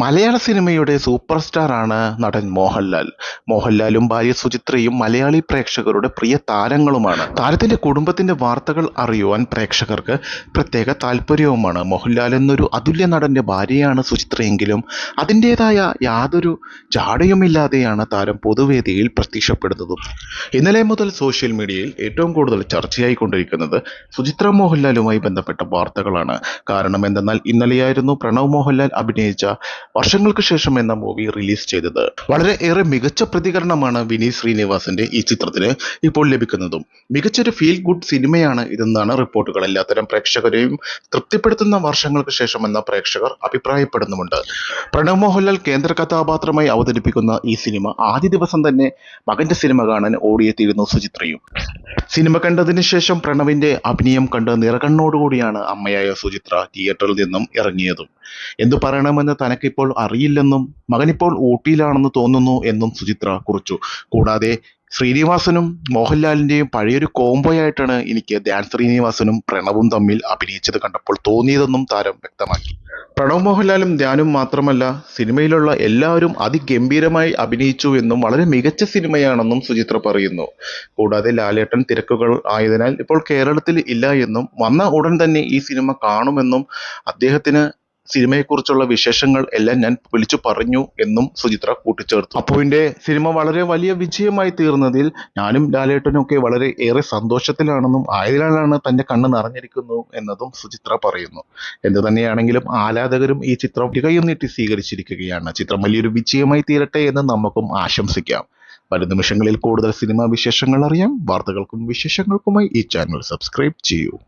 മലയാള സിനിമയുടെ super star ആണ് നടൻ മോഹൻലാൽ. മോഹൻലാലും ഭാര്യ സുചിത്രയും മലയാളി പ്രേക്ഷകരുടെ പ്രിയ താരങ്ങളുമാണ്. താരത്തിന്റെ കുടുംബത്തിന്റെ വാർത്തകൾ അറിയുവാൻ പ്രേക്ഷകർക്ക് പ്രത്യേക താല്പര്യവുമാണ് മോഹൻലാൽ എന്നൊരു അതുല്യ നടന്റെ ഭാര്യയാണ് സുചിത്രയെങ്കിലും അതിന്റെതായ യാതൊരു ജാടയുമില്ലാതെയാണ് താരം പൊതുവേദിയിൽ പ്രത്യക്ഷപ്പെടുന്നതും. ഇന്നലെ മുതൽ സോഷ്യൽ മീഡിയയിൽ ഏറ്റവും കൂടുതൽ ചർച്ചയായിക്കൊണ്ടിരിക്കുന്നത് സുചിത്ര മോഹൻലാലുമായി ബന്ധപ്പെട്ട വാർത്തകളാണ്. കാരണം എന്തെന്നാൽ ഇന്നലെയായിരുന്നു പ്രണവ് മോഹൻലാൽ അഭിനയിച്ച വർഷങ്ങൾക്ക് ശേഷം എന്ന മൂവി റിലീസ് ചെയ്തത്. വളരെ ഏറെ മികച്ച പ്രതികരണമാണ് വിനീത് ശ്രീനിവാസന്റെ ഈ ചിത്രത്തിന് ഇപ്പോൾ ലഭിക്കുന്നതും. മികച്ചൊരു ഫീൽ ഗുഡ് സിനിമയാണ് ഇതെന്നാണ് റിപ്പോർട്ടുകൾ. എല്ലാത്തരം പ്രേക്ഷകരെയും തൃപ്തിപ്പെടുത്തുന്ന വർഷങ്ങൾക്ക് ശേഷം എന്ന പ്രേക്ഷകർ അഭിപ്രായപ്പെടുന്നുമുണ്ട്. പ്രണവ് മോഹൻലാൽ കേന്ദ്ര കഥാപാത്രമായി അവതരിപ്പിക്കുന്ന ഈ സിനിമ ആദ്യ ദിവസം തന്നെ മകന്റെ സിനിമ കാണാൻ ഓടിയെത്തിയിരുന്നു സുചിത്രയും. സിനിമ കണ്ടതിന് ശേഷം പ്രണവിന്റെ അഭിനയം കണ്ട് നിറകണ്ണോടുകൂടിയാണ് അമ്മയായ സുചിത്ര തിയേറ്ററിൽ നിന്നും ഇറങ്ങിയതും. എന്തു പറയണമെന്ന് തനക്കിപ്പോൾ അറിയില്ലെന്നും മകനിപ്പോൾ ഊട്ടിയിലാണെന്ന് തോന്നുന്നു എന്നും സുചിത്ര കുറിച്ചു. കൂടാതെ ശ്രീനിവാസനും മോഹൻലാലിന്റെയും പഴയൊരു കോംബോയായിട്ടാണ് എനിക്ക് ധ്യാൻ ശ്രീനിവാസനും പ്രണവും തമ്മിൽ അഭിനയിച്ചത് കണ്ടപ്പോൾ തോന്നിയതെന്നും താരം വ്യക്തമാക്കി. പ്രണവ് മോഹൻലാലും ധ്യാനും മാത്രമല്ല സിനിമയിലുള്ള എല്ലാവരും അതിഗംഭീരമായി അഭിനയിച്ചു എന്നും വളരെ മികച്ച സിനിമയാണെന്നും സുചിത്ര പറയുന്നു. കൂടാതെ ലാലേട്ടൻ തിരക്കുകൾ ആയതിനാൽ ഇപ്പോൾ കേരളത്തിൽ ഇല്ല എന്നും വന്ന ഉടൻ തന്നെ ഈ സിനിമ കാണുമെന്നും അദ്ദേഹത്തിന് സിനിമയെക്കുറിച്ചുള്ള വിശേഷങ്ങൾ എല്ലാം ഞാൻ വിളിച്ചു പറഞ്ഞു എന്നും സുചിത്ര കൂട്ടിച്ചേർത്തു. അപ്പുവിന്റെ സിനിമ വളരെ വലിയ വിജയമായി തീർന്നതിൽ ഞാനും ലാലേട്ടനും ഒക്കെ വളരെ ഏറെ സന്തോഷത്തിലാണെന്നും ആയതിനാലാണ് തന്റെ കണ്ണ് നിറഞ്ഞിരിക്കുന്നു എന്നതും സുചിത്ര പറയുന്നു. എന്തു തന്നെയാണെങ്കിലും ആരാധകരും ഈ ചിത്രം തികയും നീട്ടി സ്വീകരിച്ചിരിക്കുകയാണ്. ചിത്രം വലിയൊരു വിജയമായി തീരട്ടെ എന്ന് നമുക്കും ആശംസിക്കാം. പല നിമിഷങ്ങളിൽ കൂടുതൽ സിനിമാ വിശേഷങ്ങൾ അറിയാം വാർത്തകൾക്കും വിശേഷങ്ങൾക്കുമായി ഈ ചാനൽ സബ്സ്ക്രൈബ് ചെയ്യൂ.